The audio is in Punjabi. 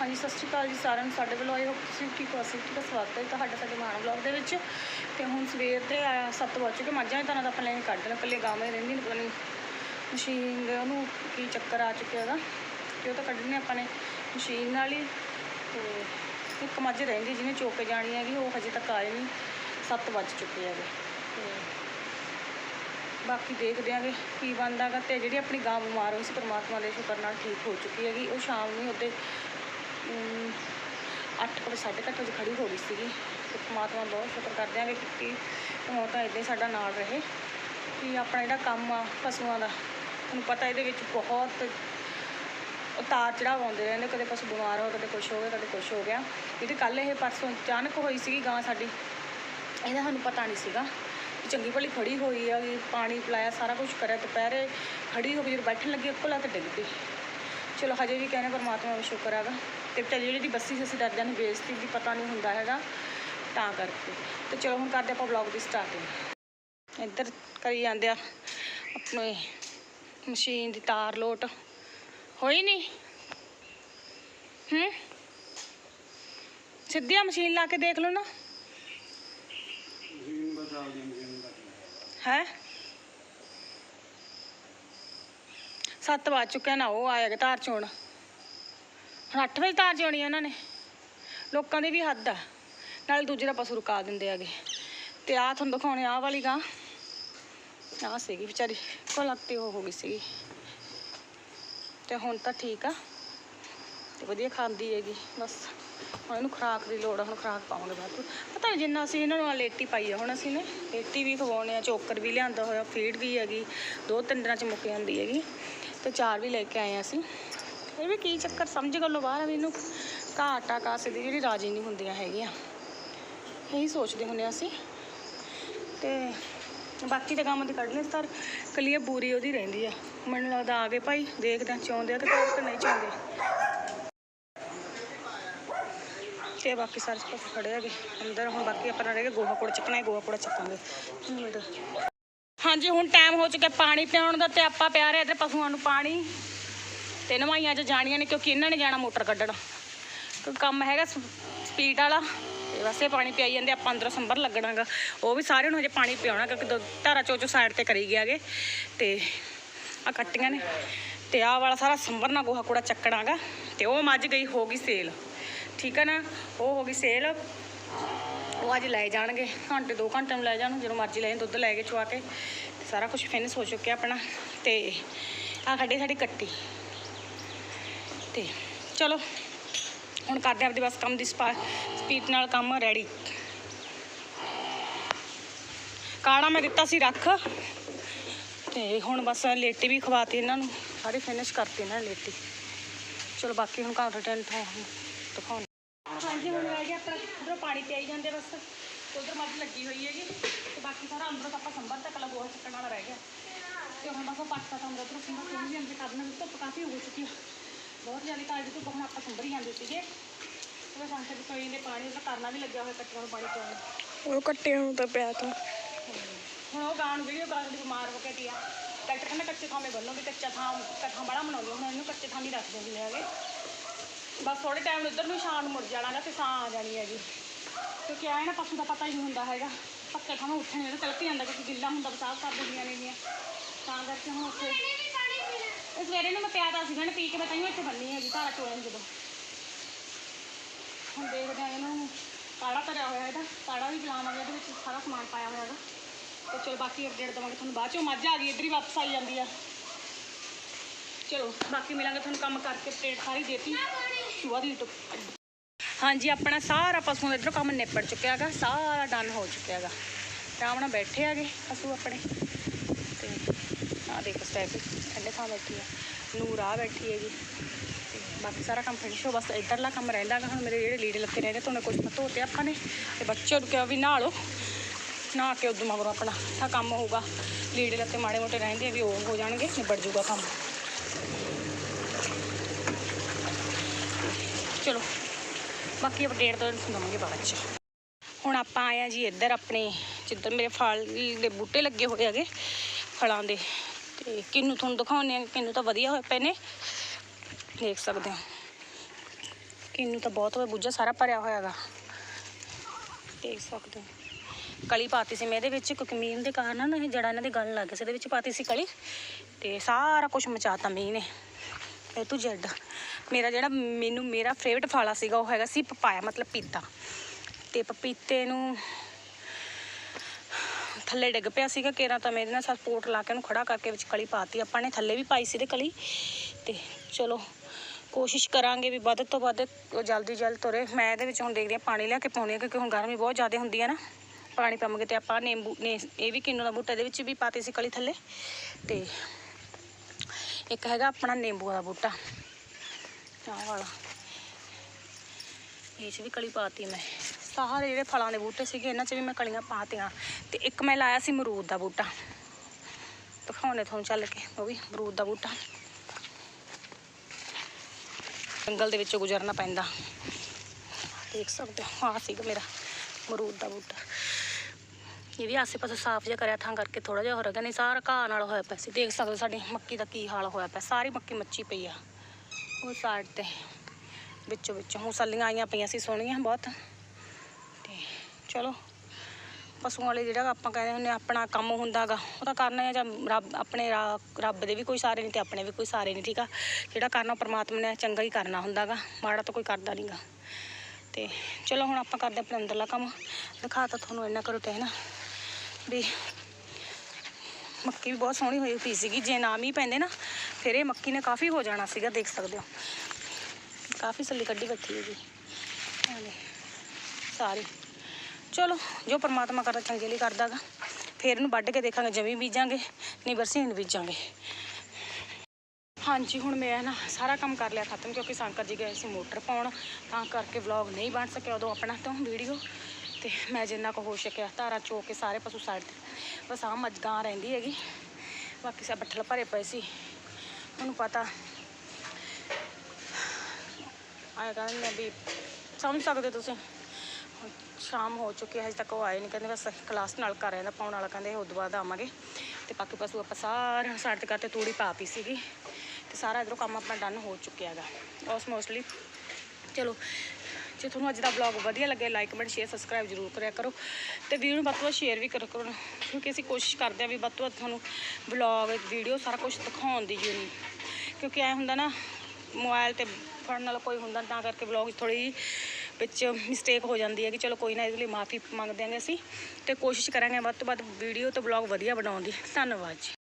ਹਾਂਜੀ, ਸਤਿ ਸ਼੍ਰੀ ਅਕਾਲ ਜੀ ਸਾਰਿਆਂ ਨੂੰ। ਸਾਡੇ ਵੱਲੋਂ ਆਏ ਹੋ ਤੁਸੀਂ ਠੀਕ ਹੋ, ਅਸੀਂ ਠੀਕ ਹੋ। ਸਵਾਗਤ ਹੈ ਤੁਹਾਡਾ ਸਾਡੇ ਮਾਣ ਬਲੌਗ ਦੇ ਵਿੱਚ। ਤੇ ਹੁਣ ਸਵੇਰ ਦੇ ਆਇਆ 7 ਵਜੇ ਚੁੱਕੇ, ਮੱਝਾਂ ਤਾਂ ਆਪਾਂ ਲੈਣ ਕੱਢ ਦੇਣਾ ਇਕੱਲੇ ਗਾਵਾਂ ਹੀ ਰਹਿੰਦੀ ਨੇ, ਪਤਾ ਮਸ਼ੀਨ ਦੇ ਉਹਨੂੰ ਕੀ ਚੱਕਰ ਆ ਚੁੱਕਿਆ ਉਹਦਾ। ਤੇ ਉਹ ਤਾਂ ਕੱਢਣੇ ਆਪਾਂ ਨੇ ਮਸ਼ੀਨ ਨਾਲ ਹੀ। ਤੇ ਇੱਕ ਮੱਝ ਰਹਿੰਦੀ ਜਿਹਨੇ ਚੋਕੇ ਜਾਣੀ ਹੈਗੀ, ਉਹ ਹਜੇ ਤੱਕ ਆਏ ਨਹੀਂ 7 ਵਜ ਚੁੱਕੇ ਹੈਗੇ। ਤੇ ਬਾਕੀ ਦੇਖਦੇ ਆਂਗੇ ਕੀ ਬਣਦਾ ਗਾ ਤੇ ਜਿਹੜੀ ਆਪਣੀ ਗਾਂ ਬਿਮਾਰ ਹੋਈ ਸੀ, ਪਰਮਾਤਮਾ ਦੇ ਸ਼ੁਕਰ ਨਾਲ ਠੀਕ ਹੋ ਚੁੱਕੀ ਹੈਗੀ। ਉਹ ਸ਼ਾਮ ਨੂੰ ਉਹਦੇ 8 ਵਜੇ, ਸਾਢੇ ਕੁ ਅੱਠ ਵਜੇ ਖੜੀ ਹੋ ਗਈ ਸੀਗੀ। ਤੇ ਪਰਮਾਤਮਾ ਦਾ ਬਹੁਤ ਸ਼ੁਕਰ ਕਰਦੇ ਆਂਗੇ ਕਿ ਹੁਣ ਤਾਂ ਇਦਾਂ ਹੀ ਸਾਡਾ ਨਾਲ ਰਹੇ। ਕਿ ਆਪਣਾ ਜਿਹੜਾ ਕੰਮ ਆ ਪਸ਼ੂਆਂ ਦਾ, ਤੁਹਾਨੂੰ ਪਤਾ ਇਹਦੇ ਵਿੱਚ ਬਹੁਤ ਉਤਾਰ ਚੜਾਵ ਆਉਂਦੇ ਰਹਿੰਦੇ। ਕਦੇ ਪਸ਼ੂ ਬਿਮਾਰ ਹੋ, ਕਦੇ ਕੁਛ ਹੋ ਗਿਆ, ਕਦੇ ਕੁਛ ਹੋ ਗਿਆ। ਜਿਹੜੀ ਕੱਲ ਇਹ ਪਰਸੋਂ ਅਚਾਨਕ ਹੋਈ ਸੀਗੀ ਗਾਂ ਸਾਡੀ। ਇਹਦਾ ਸਾਨੂੰ ਪਤਾ ਨਹੀਂ ਸੀਗਾ ਵੀ ਚੰਗੀ ਭਲੀ ਖੜੀ ਹੋਈ ਆ, ਵੀ ਪਾਣੀ ਪਿਲਾਇਆ, ਸਾਰਾ ਕੁਝ ਕਰਿਆ। ਦੁਪਹਿਰੇ ਖੜੀ ਹੋ ਕੇ ਜਦੋਂ ਬੈਠਣ ਲੱਗੀ ਉੱਪਰ ਲੱਤ ਡਿੱਗ ਪਈ। ਚਲੋ ਹਜੇ ਵੀ ਕਹਿੰਦੇ ਪਰਮਾਤਮਾ ਦਾ ਸ਼ੁਕਰ ਹੈਗਾ। ਤੇ ਚੱਲ ਜਿਹੜੀ ਦੀ ਬੱਸੀ ਸੀ ਅਸੀਂ ਡਰਦਿਆਂ ਨੂੰ ਬੇਇੱਜ਼ਤੀ ਦੀ ਪਤਾ ਨਹੀਂ ਹੁੰਦਾ ਹੈਗਾ ਤਾਂ ਕਰਕੇ। ਤੇ ਚਲੋ ਹੁਣ ਕਰਦੇ ਆਪਾਂ ਬਲੌਗ ਦੀ ਸਟਾਰਟਿੰਗ ਇੱਧਰ ਕਰੀ ਜਾਂਦੇ ਆ ਆਪਣੇ ਮਸ਼ੀਨ ਦੀ ਤਾਰ ਲੋਟ। ਹੋਈ ਨਹੀਂ? ਹੂੰ? ਸਿੱਧੀਆਂ ਮਸ਼ੀਨ ਲਾ ਕੇ ਦੇਖ ਲਓ ਨਾ। ਹੈ? ਸੱਤ ਵੱਜ ਚੁੱਕਿਆ ਨਾ ਉਹ ਆਏਗਾ ਧਾਰ ਚੋਣ। ਹੁਣ 8 ਵਜੇ ਧਾਰ ਚੋਣੀ ਆ ਉਹਨਾਂ ਨੇ। ਲੋਕਾਂ ਦੀ ਵੀ ਹੱਦ ਆ। ਨਾਲ ਦੂਜੇ ਦਾ ਪਸ਼ੂ ਰੁਕਾ ਦਿੰਦੇ ਹੈਗੇ। ਤੇ ਆ ਤੁਹਾਨੂੰ ਦਿਖਾਉਣੇ ਆਹ ਵਾਲੀ ਗਾਂ। ਆ ਸੀਗੀ ਵਿਚਾਰੀ। ਕੋ ਤੇ ਉਹ ਹੋ ਗਈ ਸੀਗੀ। ਤੇ ਹੁਣ ਤਾਂ ਠੀਕ ਆ। ਤੇ ਵਧੀਆ ਖਾਂਦੀ ਹੈਗੀ, ਬਸ। ਹੁਣ ਇਹਨੂੰ ਖੁਰਾਕ ਦੀ ਲੋੜ ਆ, ਹੁਣ ਖੁਰਾਕ ਪਾਵਾਂਗੇ ਬਾਅਦ ਪਤਾ ਨਹੀਂ ਜਿੰਨਾ ਅਸੀਂ ਇਹਨਾਂ ਨੂੰ ਲੇਟੀ ਪਾਈ ਆ, ਹੁਣ ਅਸੀਂ ਨੇ ਲੇਟੀ ਵੀ ਖਵਾਉਣੇ ਆ, ਚੋਕਰ ਵੀ ਲਿਆਂਦਾ ਹੋਇਆ, ਫੀਡ ਵੀ ਹੈਗੀ, ਦੋ ਤਿੰਨ ਦਿਨਾਂ ਚ ਮੁੱਕ ਜਾਂਦੀ ਹੈਗੀ। ਤੇ ਚਾਰ ਵੀ ਲੈ ਕੇ ਆਏ ਆ ਅਸੀਂ। ਇਹ ਵੀ ਕੀ ਚੱਕਰ, ਸਮਝ ਗੱਲੋਂ ਬਾਹਰ ਆ ਵੀ ਇਹਨੂੰ ਘਾਟਾ ਕਾਸੇ ਦੀ ਜਿਹੜੀ ਰਾਜੀ ਨਹੀਂ ਹੁੰਦੀਆਂ ਹੈਗੀਆਂ। ਇਹੀ ਸੋਚਦੇ ਹੁੰਦੇ ਹਾਂ ਅਸੀਂ। ਤੇ ਬਾਕੀ ਤਾਂ ਕੰਮ ਦੀ ਕੱਢ ਲੈ ਸਰ। ਕਲੀਏ ਬੂਰੀ ਉਹਦੀ ਰਹਿੰਦੀ ਆ। ਮੈਨੂੰ ਲੱਗਦਾ ਆ ਗਏ ਭਾਈ, ਦੇਖਦੇ ਹਾਂ ਚਾਹੁੰਦੇ ਆ ਕਿ ਤੋੜ ਕੇ ਨਹੀਂ ਚਾਹੁੰਦੇ ਤੇ ਬਾਕੀ ਸਾਰੇ ਪਾਸੇ ਖੜੇ ਹੈਗੇ। ਅੰਦਰ ਹੁਣ ਬਾਕੀ ਆਪਣਾ ਰਹਿ ਗਿਆ ਗੋਹਾ ਕੂੜਾ ਚੱਕਣਾ ਹੈ ਗੋਹਾ ਕੂੜਾ ਚੱਕਾਂਗੇ। ਮਿੰਟ। ਹਾਂਜੀ, ਹੁਣ ਟਾਈਮ ਹੋ ਚੁੱਕਿਆ ਪਾਣੀ ਪਿਆਉਣ ਦਾ ਤੇ ਆਪਾਂ ਪਿਆ ਰਹੇ ਇੱਧਰ ਪਸ਼ੂਆਂ ਨੂੰ ਪਾਣੀ। ਤੇ ਨਵਾਈਆਂ 'ਚ ਜਾਣੀਆਂ ਨੇ ਕਿਉਂਕਿ ਇਹਨਾਂ ਨੇ ਜਾਣਾ ਮੋਟਰ ਕੱਢਣ। ਕੋਈ ਕੰਮ ਹੈਗਾ ਸਪੀਡ ਵਾਲਾ? ਤੇ ਬਸ ਪਾਣੀ ਪਿਆਈ ਜਾਂਦੇ, ਆਪਾਂ ਅੰਦਰੋਂ ਸੰਭਰ ਲੱਗਣਾਗਾ। ਉਹ ਵੀ ਸਾਰਿਆਂ ਨੂੰ ਹਜੇ ਪਾਣੀ ਪਿਆਉਣਾ ਕਿਉਂਕਿ ਦੋ- ਧਾਰਾ ਚੋਚੋ ਸਾਈਡ ਤੇ ਕਰੀ ਗਿਆਗੇ ਤੇ ਆ ਕੱਟੀਆਂ ਨੇ। ਤੇ ਆਹ ਵਾਲਾ ਸਾਰਾ ਸੰਭਰਨਾ ਗੋਹਾ ਕੂੜਾ ਚੱਕਣਾਗਾ। ਤੇ ਉਹ ਮੱਝ ਗਈ ਹੋ ਗਈ ਸੇਲ। ਠੀਕ ਹੈ ਨਾ? ਉਹ ਹੋ ਗਈ ਸੇਲ। ਉਹ ਅੱਜ ਲੈ ਜਾਣਗੇ। ਘੰਟੇ, ਦੋ ਘੰਟੇ ਨੂੰ ਲੈ ਜਾਣ, ਜਦੋਂ ਮਰਜ਼ੀ ਲੈ ਜਾਣ, ਦੁੱਧ ਲੈ ਕੇ ਚਵਾ ਕੇ ਸਾਰਾ ਕੁਝ ਫਿਨਿਸ਼ ਹੋ ਚੁੱਕਿਆ ਆਪਣਾ। ਤੇ ਆ ਖੱਡੀ ਸਾਡੀ ਕੱਟੀ। ਤੇ ਚਲੋ, ਹੁਣ ਕਰਦੇ ਹਾਂ ਆਪਦੇ ਬਸ ਕੰਮ ਦੀ ਸਪੀਡ ਨਾਲ ਕੰਮ ਰੈਡੀ ਕਾੜਾ ਮੈਂ ਦਿੱਤਾ ਸੀ ਰੱਖ। ਤੇ ਹੁਣ ਬਸ ਲੇਟੀ ਵੀ ਖਵਾਤੀ ਇਹਨਾਂ ਨੂੰ। ਸਾਰੀ ਫਿਨਿਸ਼ ਕਰਤੀ ਇਹਨਾਂ ਨੇ ਲੇਟੀ। ਚਲੋ ਬਾਕੀ ਹੁਣ ਘਰ ਰਿਟਰਨ ਤੋਂ ਦਿਖਾਉਂ ਹਾਂਜੀ ਹੁਣ ਰਹਿ ਗਿਆ ਆਪਣਾ। ਉਧਰੋਂ ਪਾਣੀ ਪਿਆਈ ਜਾਂਦੇ ਬਸ। ਉਧਰ ਮੱਝ ਲੱਗੀ ਹੋਈ ਹੈਗੀ। ਤੇ ਬਾਕੀ ਸਾਰਾ ਅੰਦਰੋਂ ਤਾਂ ਆਪਾਂ ਸੰਭਰ ਤੱਕ ਲਗੋਆ ਚੱਕਣ ਵਾਲਾ ਰਹਿ ਗਿਆ। ਤੇ ਹੁਣ ਬਸ ਉਹ ਪਾਸਤਾ ਤਾਂ ਅੰਦਰ ਉਧਰੋਂ ਸੰਭਰ ਤੋਂ ਵੀ ਅੰਦਰ ਵੀ ਧੁੱਪ ਕਾਫੀ ਹੋ ਚੁੱਕੀ ਆ। ਬਹੁਤ ਜ਼ਿਆਦਾ ਤੋਂ ਹੁਣ ਆਪਾਂ ਸੰਭਰੀ ਜਾਂਦੇ ਸੀਗੇ। ਤੇ ਬਸ ਅੰਦਰ ਕੋਈ ਦੇ ਪਾਣੀ ਉਹਦਾ ਕਰਨਾ ਵੀ ਲੱਗਿਆ ਹੋਇਆ ਕੱਟਿਆਂ ਨੂੰ ਪਾਣੀ ਪਾਉਣ ਉਹ ਕੱਟਿਆਂ ਨੂੰ ਤਾਂ ਪਿਆ ਤਾਂ। ਹੁਣ ਉਹ ਗਾਂ ਨੂੰ ਵੀਡੀਓ ਕਾਲ ਦੀ ਬਿਮਾਰ ਹੋ ਕੇ ਪਿਆ ਡਾਕਟਰ ਕਹਿੰਦਾ ਕੱਚੇ ਥਾਂ ਮੇ ਬੰਨੋ ਵੀ ਕੱਚਾ ਥਾਂ ਕੱਠਾਂ ਬੜਾ ਬਣਾਉਂਦੇ ਹੁਣ ਇਹਨੂੰ ਕੱਚੇ ਥਾਂ ਨਹੀਂ ਰੱਖਦੇ ਹੁੰਦੇ ਹੈਗੇ ਬਸ ਥੋੜੇ ਟਾਈਮ ਨੂੰ ਨੂੰ ਸ਼ਾਮ ਨੂੰ ਮੁੜ ਜਾਣਾਗਾ ਤੇ ਸਾਂ ਆ ਜਾਣੀ ਹੈਗੀ। ਕਿਉਂਕਿ ਆਏ ਨਾ ਪਸ਼ੂ ਦਾ ਪਤਾ ਹੀ ਨਹੀਂ ਹੁੰਦਾ ਹੈਗਾ। ਪੱਕੇ ਥਾਂ ਉੱਠਣ ਜਿਹੜਾ ਤਲਕ ਜਾਂਦਾ, ਕਿਉਂਕਿ ਗਿੱਲਾ ਹੁੰਦਾ ਬਸਾਹ ਕਰ ਦਿੰਦੀਆਂ ਨੇਗੀਆਂ ਤਾਂ ਕਰਕੇ ਹੁਣ ਉੱਥੇ ਇਹ ਸਵੇਰੇ ਨੂੰ ਮੈਂ ਪਿਆ ਤਾਂ ਸੀਗਾ ਨਾ ਪੀ ਕੇ, ਮੈਂ ਤਾਂ ਇੱਥੇ ਬੰਨੀ ਹੈਗੀ ਧਾਰਾ ਚੋਇਆ ਜਦੋਂ। ਹੁਣ ਦੇਖਦੇ ਆ ਇਹਨਾਂ ਨੂੰ ਕਾੜਾ ਧਰਿਆ ਹੋਇਆ ਇਹਦਾ। ਕਾੜਾ ਵੀ ਪਿਲਾਵਾਂਗੇ ਇਹਦੇ ਵਿੱਚ ਸਾਰਾ ਸਮਾਨ ਪਾਇਆ ਹੋਇਆ ਹੈਗਾ। ਤੇ ਚਲੋ ਬਾਕੀ ਅਪਡੇਟ ਦਵਾਂਗੇ, ਤੁਹਾਨੂੰ ਬਾਅਦ ਚੋਂ ਮੱਝ ਆ ਗਈ, ਇੱਧਰ ਹੀ ਵਾਪਸ ਆਈ ਜਾਂਦੀ ਆ। ਚਲੋ, ਬਾਕੀ ਮਿਲਾਂਗੇ ਤੁਹਾਨੂੰ ਕੰਮ ਕਰਕੇ ਅਪਡੇਟ ਸਾਰੀ ਦੇਤੀ। ਸੁਆ ਦੀ ਹਾਂਜੀ, ਆਪਣਾ ਸਾਰਾ ਪਸ਼ੂਆਂ ਦਾ ਇੱਧਰੋਂ ਕੰਮ ਨਿਪਟ ਚੁੱਕਿਆ ਹੈਗਾ, ਸਾਰਾ ਡਨ ਹੋ ਚੁੱਕਿਆ ਹੈਗਾ। ਆਰਾਮ ਨਾਲ ਬੈਠੇ ਹੈਗੇ ਪਸ਼ੂ ਆਪਣੇ। ਤੇ ਆਹ ਦੇਖੋ ਸਟੈਪ ਠੰਡੇ ਥਾਂ ਬੈਠੀ ਹੈ ਨੂਰ ਆ ਬੈਠੀ ਹੈਗੀ। ਤੇ ਬਾਕੀ ਸਾਰਾ ਕੰਮ ਫਿਨਿਸ਼ ਹੋ, ਬਸ ਇੱਧਰਲਾ ਕੰਮ ਰਹਿੰਦਾ ਹੈਗਾ। ਹੁਣ ਮੇਰੇ ਜਿਹੜੇ ਲੀੜੇ ਲੱਗੇ ਰਹਿੰਦੇ ਤੁਹਾਨੂੰ ਕੁਝ ਨਾ ਧੋਤੇ ਆਪਾਂ ਨੇ। ਤੇ ਬੱਚੇ ਨੂੰ ਕਿਹਾ ਵੀ ਨਹਾ ਲਓ। ਨਹਾ ਕੇ ਉਦੋਂ ਮਗਰੋਂ ਆਪਣਾ ਆ ਕੰਮ ਹੋਊਗਾ। ਲੀੜੇ ਲੱਤੇ ਮਾੜੇ ਮੋਟੇ ਰਹਿੰਦੇ ਆ ਵੀ ਉਹ ਹੋ ਜਾਣਗੇ, ਨਿਬੜ ਜੂਗਾ ਕੰਮ। ਚਲੋ, ਬਾਕੀ ਅਪਡੇਟ ਤਾਂ ਦਵਾਂਗੇ ਬਾਅਦ ਚ। ਹੁਣ ਆਪਾਂ ਆਏ ਆ ਜੀ ਇੱਧਰ ਆਪਣੇ, ਜਿੱਧਰ ਮੇਰੇ ਫਲ ਦੇ ਬੂਟੇ ਲੱਗੇ ਹੋਏ ਹੈਗੇ, ਫਲਾਂ ਦੇ। ਤੇ ਕਿੰਨੂ ਤੁਹਾਨੂੰ ਦਿਖਾਉਂਦੇ ਆ ਕਿੰਨੂ ਤਾਂ ਵਧੀਆ ਹੋਏ ਪਏ ਨੇ। ਦੇਖ ਸਕਦੇ ਹੋ। ਕਿੰਨੂ ਤਾਂ ਬਹੁਤ ਹੋਇਆ, ਬੁੱਝਾ ਸਾਰਾ ਭਰਿਆ ਹੋਇਆ ਹੈਗਾ। ਦੇਖ ਸਕਦੇ ਹੋ। ਕਲੀ ਪਾਤੀ ਸੀ ਮੈਂ ਇਹਦੇ ਵਿੱਚ ਕਿਉਂਕਿ ਮੀਂਹ ਦੇ ਕਾਰਨ ਨਾ ਇਹ ਜੜਾ ਇਹਨਾਂ ਦੇ ਗਲ ਲੱਗ ਗਿਆ ਸੀ, ਇਹਦੇ ਵਿੱਚ ਪਾਤੀ ਸੀ ਕਲੀ ਤੇ ਸਾਰਾ ਕੁਝ ਮਚਾਤਾ ਮੀਂਹ ਨੇ ਇਹ ਤੋਂ ਜੈਡ। ਮੇਰਾ ਜਿਹੜਾ ਮੈਨੂੰ ਮੇਰਾ ਫੇਵਰਟ ਫਾਲਾ ਸੀਗਾ ਉਹ ਹੈਗਾ ਸੀ ਪਪਾਇਆ, ਮਤਲਬ ਪੀਤਾ ਤੇ ਪਪੀਤੇ ਨੂੰ ਥੱਲੇ ਡਿੱਗ ਪਿਆ ਸੀਗਾ ਕੇਰਾ ਤਾਂ ਮੈਂ ਨਾਲ ਸਪੋਰਟ ਲਾ ਕੇ ਉਹਨੂੰ ਖੜਾ ਕਰਕੇ ਵਿੱਚ ਕਲੀ ਪਾਤੀ। ਆਪਾਂ ਨੇ ਥੱਲੇ ਵੀ ਪਾਈ ਸੀ ਤੇ ਕਲੀ। ਤੇ ਚਲੋ, ਕੋਸ਼ਿਸ਼ ਕਰਾਂਗੇ ਵੀ ਵੱਧ ਤੋਂ ਵੱਧ ਜਲਦੀ ਜਲਦ ਤੁਰੇ। ਮੈਂ ਇਹਦੇ ਵਿੱਚ ਹੁਣ ਦੇਖਦੀ ਹਾਂ, ਪਾਣੀ ਲਿਆ ਕੇ ਪਾਉਣੀ ਆ ਕਿਉਂਕਿ ਹੁਣ ਗਰਮੀ ਬਹੁਤ ਜ਼ਿਆਦਾ ਹੁੰਦੀ ਆ ਨਾ। ਪਾਣੀ ਪਾਵਾਂਗੇ ਤੇ ਆਪਾਂ ਨਿੰਬੂ, ਨੇ, ਇਹ ਵੀ ਕਿੰਨੂ ਦਾ ਬੂਟਾ, ਇਹਦੇ ਵਿੱਚ ਵੀ ਪਾਤੀ ਸੀ ਕਲੀ ਥੱਲੇ। ਤੇ ਇੱਕ ਹੈਗਾ ਆਪਣਾ ਨਿੰਬੂ ਦਾ ਬੂਟਾ। ਆਹ ਵਾਲਾ। ਇਹ 'ਚ ਵੀ ਕਲੀ ਪਾਤੀ ਮੈਂ। ਸਾਰੇ ਜਿਹੜੇ ਫਲਾਂ ਦੇ ਬੂਟੇ ਸੀਗੇ, ਇਹਨਾਂ 'ਚ ਵੀ ਮੈਂ ਕਲੀਆਂ ਪਾਤੀਆਂ। ਤੇ ਇੱਕ ਮੈਂ ਲਾਇਆ ਸੀ ਮਰੂਦ ਦਾ ਬੂਟਾ। ਦਿਖਾਉਣੇ ਤੁਹਾਨੂੰ ਚੱਲ ਕੇ, ਉਹ ਵੀ ਅਮਰੂਦ ਦਾ ਬੂਟਾ। ਜੰਗਲ ਦੇ ਵਿੱਚੋਂ ਗੁਜ਼ਰਨਾ ਪੈਂਦਾ। ਦੇਖ ਸਕਦੇ ਹੋ, ਆਹ ਸੀਗਾ ਮੇਰਾ ਮਰੂਦ ਦਾ ਬੂਟਾ। ਇਹ ਵੀ ਆਸੇ ਪਾਸੇ ਸਾਫ਼ ਜਿਹਾ ਕਰਿਆ ਥਾਂ ਕਰਕੇ ਥੋੜਾ ਜਿਹਾ ਹੋ ਰਿਹਾ ਨਹੀਂ ਸਾਰਾ ਘਾਹ ਨਾਲ ਹੋਇਆ ਪਿਆ ਸੀ। ਦੇਖ ਸਕਦੇ ਹੋ ਸਾਡੀ ਮੱਕੀ ਦਾ ਕੀ ਹਾਲ ਹੋਇਆ ਪਿਆ। ਸਾਰੀ ਮੱਕੀ ਮੱਚੀ ਪਈ ਆ। ਉਹ ਸਾਈਡ ਤੇ ਵਿੱਚੋਂ ਵਿੱਚੋਂ ਮੁਸਲੀਆਂ ਆਈਆਂ ਪਈਆਂ ਸੀ ਸੋਹਣੀਆਂ ਬਹੁਤ। ਤੇ ਚਲੋ ਪਸ਼ੂਆਂ ਵਾਲੇ ਜਿਹੜਾ ਆਪਾਂ ਕਹਿੰਦੇ ਹੁੰਦੇ ਹਾਂ, ਆਪਣਾ ਕੰਮ ਹੁੰਦਾਗਾ ਉਹ ਤਾਂ ਕਰਨਾ ਹੈ ਜਾਂ ਰੱਬ ਆਪਣੇ ਰੱਬ ਦੇ ਵੀ ਕੋਈ ਸਾਰੇ ਨਹੀਂ ਤੇ ਆਪਣੇ ਵੀ ਕੋਈ ਸਾਰੇ ਨਹੀਂ ਠੀਕ ਆ? ਜਿਹੜਾ ਕਰਨਾ ਪਰਮਾਤਮਾ ਨੇ ਚੰਗਾ ਹੀ ਕਰਨਾ ਹੁੰਦਾਗਾ ਮਾੜਾ ਤਾਂ ਕੋਈ ਕਰਦਾ ਨਹੀਂਗਾ ਤੇ ਚਲੋ ਹੁਣ ਆਪਾਂ ਕਰਦੇ ਆਪਣੇ ਅੰਦਰਲਾ ਕੰਮ। ਦਿਖਾ ਤਾਂ ਤੁਹਾਨੂੰ ਇੰਨਾ ਕਰੋ ਤੇ ਨਾ? ਵੀ ਮੱਕੀ ਵੀ ਬਹੁਤ ਸੋਹਣੀ ਹੋਈ ਪਈ ਸੀਗੀ। ਜੇ ਨਾ ਮੀਂਹ ਪੈਂਦੇ ਨਾ, ਫਿਰ ਇਹ ਮੱਕੀ ਨੇ ਕਾਫੀ ਹੋ ਜਾਣਾ ਸੀਗਾ, ਦੇਖ ਸਕਦੇ ਹੋ। ਕਾਫੀ ਸੱਲੀ ਕੱਢੀ ਬੈਠੀ ਹੈ ਜੀ ਸਾਰੀ। ਚਲੋ, ਜੋ ਪਰਮਾਤਮਾ ਕਰਦਾ ਚੰਗੇ ਲਈ ਕਰਦਾਗਾ। ਫਿਰ ਇਹਨੂੰ ਵੱਢ ਕੇ ਦੇਖਾਂਗੇ, ਜਮੀ ਬੀਜਾਂਗੇ, ਨਹੀਂ ਬਰਸੀਨ ਬੀਜਾਂਗੇ। ਹਾਂਜੀ, ਹੁਣ ਮੈਂ ਨਾ ਸਾਰਾ ਕੰਮ ਕਰ ਲਿਆ ਖਤਮ, ਕਿਉਂਕਿ ਸ਼ੰਕਰ ਜੀ ਗਏ ਸੀ ਮੋਟਰ ਪਾਉਣ, ਤਾਂ ਕਰਕੇ ਵਲੌਗ ਨਹੀਂ ਬਣ ਸਕਿਆ ਉਦੋਂ ਆਪਣਾ ਤੋਂ ਵੀਡੀਓ ਤੇ ਮੈਂ ਜਿੰਨਾ ਕੁ ਹੋ ਸਕਿਆ ਧਾਰਾ ਚੋ ਕੇ ਸਾਰੇ ਪਸ਼ੂ ਸਾਈਡ ਤੇ ਬਸ ਆਹ ਮੱਝ ਗਾਂ ਰਹਿੰਦੀ ਹੈਗੀ। ਬਾਕੀ ਸਭ ਬੱਠਲ ਭਰੇ ਪਏ ਸੀ। ਉਹਨੂੰ ਪਤਾ ਆਇਆ ਕਹਿੰਦੇ ਵੀ ਸਮਝ ਸਕਦੇ ਤੁਸੀਂ। ਸ਼ਾਮ ਹੋ ਚੁੱਕੀ ਹੈ, ਹਜੇ ਤੱਕ ਉਹ ਆਏ ਨਹੀਂ ਕਹਿੰਦੇ ਬਸ ਕਲਾਸ ਨਾਲ ਕਰ ਰਿਹਾ ਪਾਉਣ ਵਾਲਾ। ਕਹਿੰਦੇ ਉਦੋਂ ਬਾਅਦ ਆਵਾਂਗੇ। ਤੇ ਬਾਕੀ ਪਸ਼ੂ ਆਪਾਂ ਸਾਰਿਆਂ ਨੂੰ ਸਾਈਡ ਤੇ ਕਰਤੇ ਤੂੜੀ ਪਾਤੀ ਸੀਗੀ। ਤੇ ਸਾਰਾ ਇਧਰੋਂ ਕੰਮ ਆਪਣਾ ਡਨ ਹੋ ਚੁੱਕਿਆ ਹੈਗਾ। ਉਸ ਮੋਸਟਲੀ ਚਲੋ ਜੇ ਤੁਹਾਨੂੰ ਅੱਜ ਦਾ ਵਲੌਗ ਵਧੀਆ ਲੱਗੇ ਲਾਈਕ ਕਮੈਂਟ ਸ਼ੇਅਰ ਸਬਸਕ੍ਰਾਈਬ ਜ਼ਰੂਰ ਕਰਿਆ ਕਰੋ ਤੇ ਵੀਡੀਓ ਨੂੰ ਵੱਧ ਤੋਂ ਵੱਧ ਸ਼ੇਅਰ ਵੀ ਕਰੋ ਕਰੋ, ਕਿਉਂਕਿ ਅਸੀਂ ਕੋਸ਼ਿਸ਼ ਕਰਦੇ ਹਾਂ ਵੀ ਵੱਧ ਤੋਂ ਵੱਧ ਤੁਹਾਨੂੰ ਵਲੌਗ ਵੀਡੀਓ ਸਾਰਾ ਕੁਝ ਦਿਖਾਉਣ ਦੀ ਜੀ ਕਿਉਂਕਿ ਐ ਹੁੰਦਾ ਨਾ ਮੋਬਾਈਲ ਤੇ ਫੜਨ ਨਾਲ ਕੋਈ ਹੁੰਦਾ ਤਾਂ ਕਰਕੇ ਵਲੌਗ ਥੋੜੀ ਵਿੱਚ ਮਿਸਟੇਕ ਹੋ ਜਾਂਦੀ ਹੈ ਕਿ ਚਲੋ ਕੋਈ ਨਾ ਇਹਦੇ ਲਈ ਮਾਫੀ ਮੰਗਦੇ ਆਂਗੇ ਅਸੀਂ ਤੇ ਕੋਸ਼ਿਸ਼ ਕਰਾਂਗੇ ਵੱਧ ਤੋਂ ਵੱਧ ਵੀਡੀਓ ਤੇ ਵਲੌਗ ਵਧੀਆ ਬਣਾਉਣ ਦੀ। ਧੰਨਵਾਦ ਜੀ।